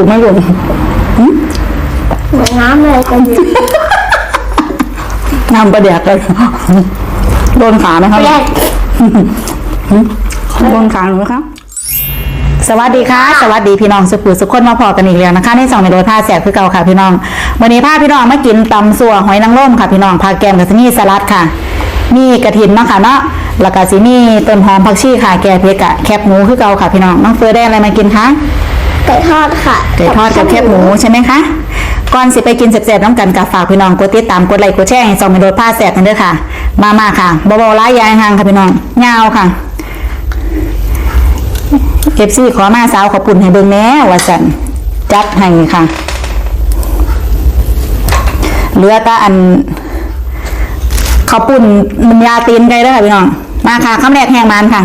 ถูกไหมลุงเหมือนน้ำเลยกันดิน้ำประเดียกเลยโดนขาไหมครับแรกโดนขาหนูไหมครับสวัสดีค่ะ สวัสดีพี่น้องสุขุสุขคนมาพอกันอีกแล้วนะคะในสองในโดยผ้าแสบคือเก่าค่ะพี่น้อง วันนี้พาพี่น้องมากินตำสัวหอยนางรมค่ะพี่น้องพาแกงกับซีนี่สลัดค่ะ มีกระถินเนาะค่ะเนาะแล้วก็ซีนี่ต้นหอมผักชีค่ะ แกงเพชรกะแคบหมูคือเก่าค่ะพี่น้องน้องเฟิร์ได้อะไรมากินคะ ไก่ทอดค่ะไก่ทอดกับแคบหมูใช่ไหมคะก่อนสิไปกินเสร็จๆน้องกันกับฝากพี่น้องกดติดตามกดไลค์กดแชร์ให้สองในโดยผ้าแสบกันด้วยค่ะ มามาค่ะเบาๆร้ายยายห่างค่ะพี่น้องยาวค่ะเอฟซีขอมาสาวขอบปุ่นให้เบิ่งแหน่ว่าสันจัดให้ค่ะเหลือแต่อันขอบปุ่นมันยาตีนไกลแล้วค่ะพี่น้องมาค่ะข้ามแรกแห้งมันค่ะ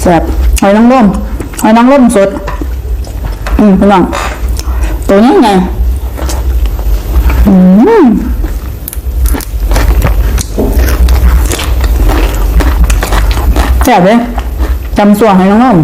แซ่บหอยนางรมหอยนางรมสด อืมพี่น้องตัวนี้ไงอืมแซ่บเลยจำส่วนหอยนางรม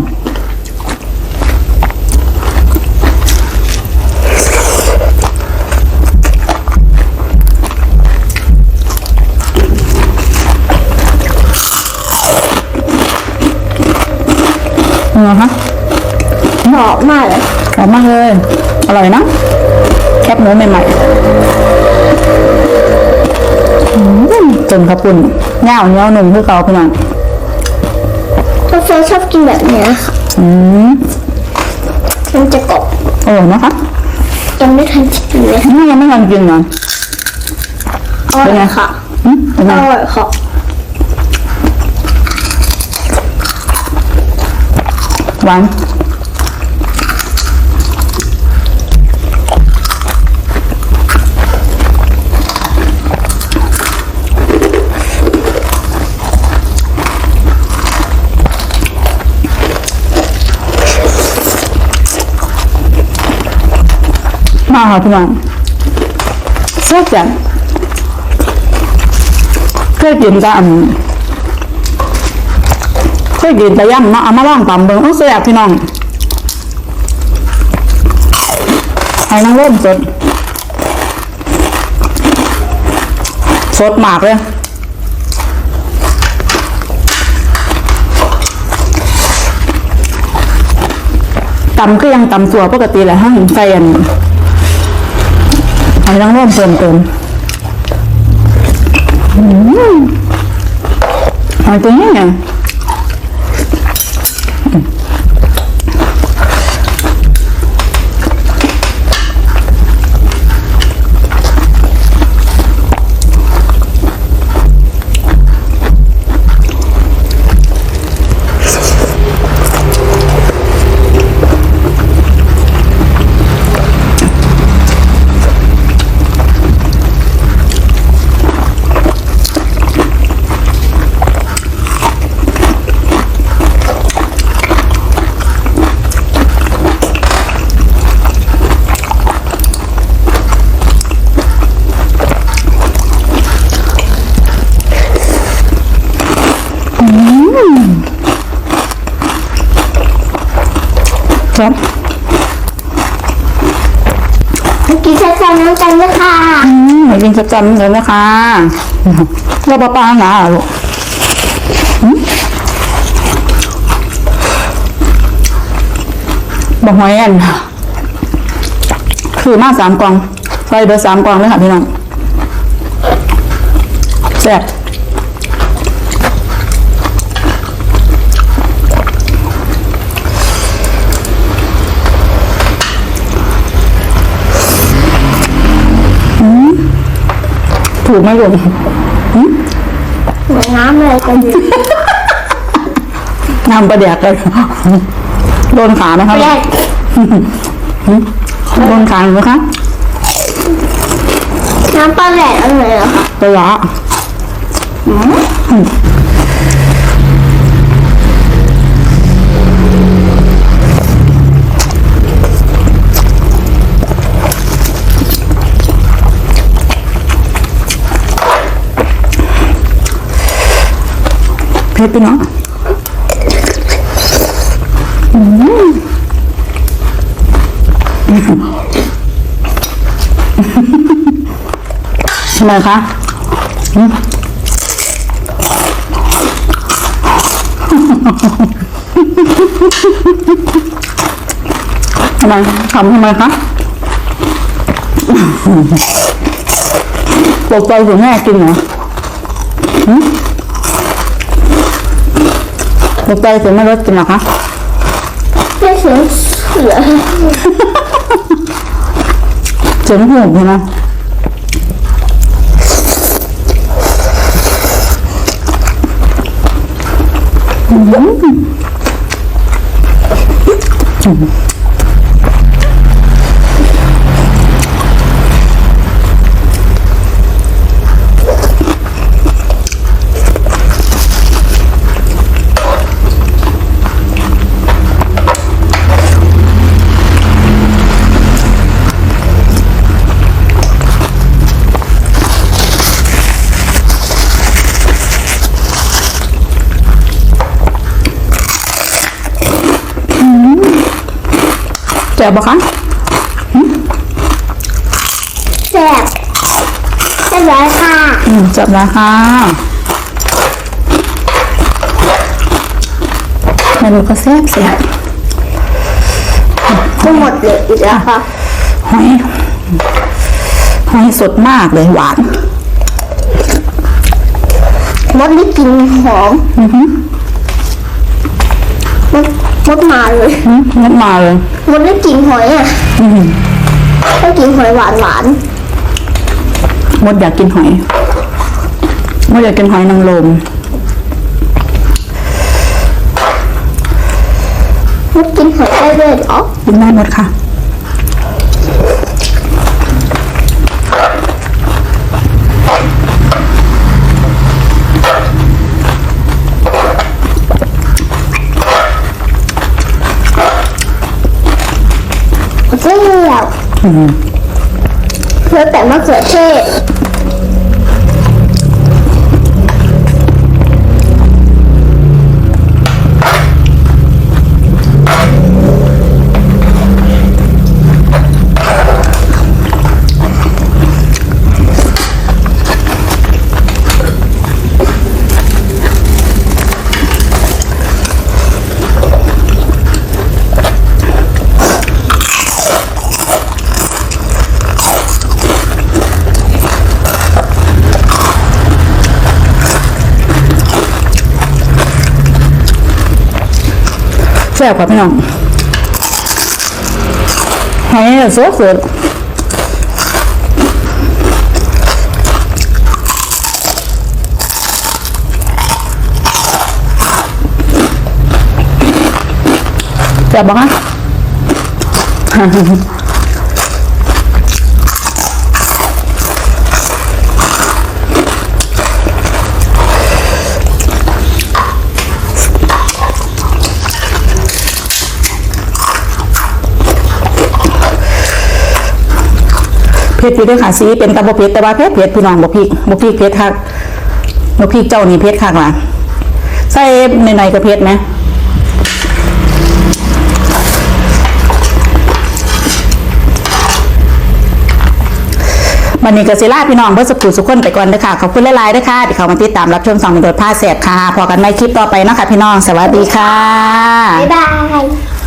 ไงคะหอมมากเลยหอมมากเลย อร่อยนะแคบหมูใหม่ๆอืมจนกระปุ่นเงาเหนียวหนุ่มคือเก่าพี่น้องถ้าเฟยชอบกินแบบเนี้ยค่ะอืมมันจะกรอบอร่อยนะคะยังไม่ทันจะกินเลยนี่ยังไม่ทันกินเลยอร่อยค่ะอืมเป็นอไงร่อยค่ะหวานมาค่ะ พี่น้องแซ่บจังเค ยกินแต่อันเคยกินแต่ย่ำเนาะเอามาลองตำเบิ่งโอ้แซ่บพี่น้องไอ้นางรมสดสดมากเลยตำก็ยังตำสัวปกติแหละห้างใส่อันไอ้นางรมเพิ่มเติมอืมอันตัวนี้ไง ครับเมื่อกี้แซ่บๆน้ำกันนะคะอืมกินประจำเลยนะคะเราปลาปลาหนาเหรอลูกหืมบอกหอยอันคือมาสามกล่องไปเบอร์สามกล่องเลยค่ะพี่น้องแซ่บ ถูกไหมลุงเหมือนน้ำเลยกันดิน้ำประเดียกเลยโดนขาไหมครับแรกโดนขาหรือคะน้ำปลาแหลกอร่อยเหรอคะร ผ็ดไปเนาะทำไมคะอืมทำไมทำทำไมคะปกใจถึงแม่กินเหรอ หืมปกใจถึงแม่รสกินเหรอคะไม่เสียงเสือเสียงหูใช่ไหมแจ่บปะคะแซ่บเรียบร้อยค่ะอืมจับแล้วค่ะเมนูก็แซ่บแซ่บจะหมดเลยอีกแล้วค่ะหอยหอยสดมากเลยหวานมดได้กลินหอมมด มดมาเลยอืมงดมาเลยมดได้กลินหอยอะได้กลินหอยหวานหวานมดอยากกินหอยมดอยากกินหอยนางรมมดกินหอยได้ด้วยเหรอกินได้หมดค่ะ เจียว แล้วแต่มะเขือเทศ แซ่บกว่าพี่น้องหอยสดสดแซ่บปะคะ เผ็ดอยู่ด้วยค่ะสีเป็นตะบะเผ็ดแต่ว่าเผ็ดเผ็ดพี่น้องบะพริกบะพริกเผ็ดคักบะพริกเจ้านี่เผ็ดคักล่ะใส่ในในก็เผ็ดไหมวันนี้ก็สิลาพี่น้องเพื่อสกูสุขคนไปก่อนเด้อค่ะ ขอบคุณหลายๆเด้อค่ะที่เขามาติดตามรับชมสองเป็นโดดผ้าแสบค่ะ พอกันในคลิปต่อไปนะคะพี่น้อง สวัสดีค่ะ บ๊ายบาย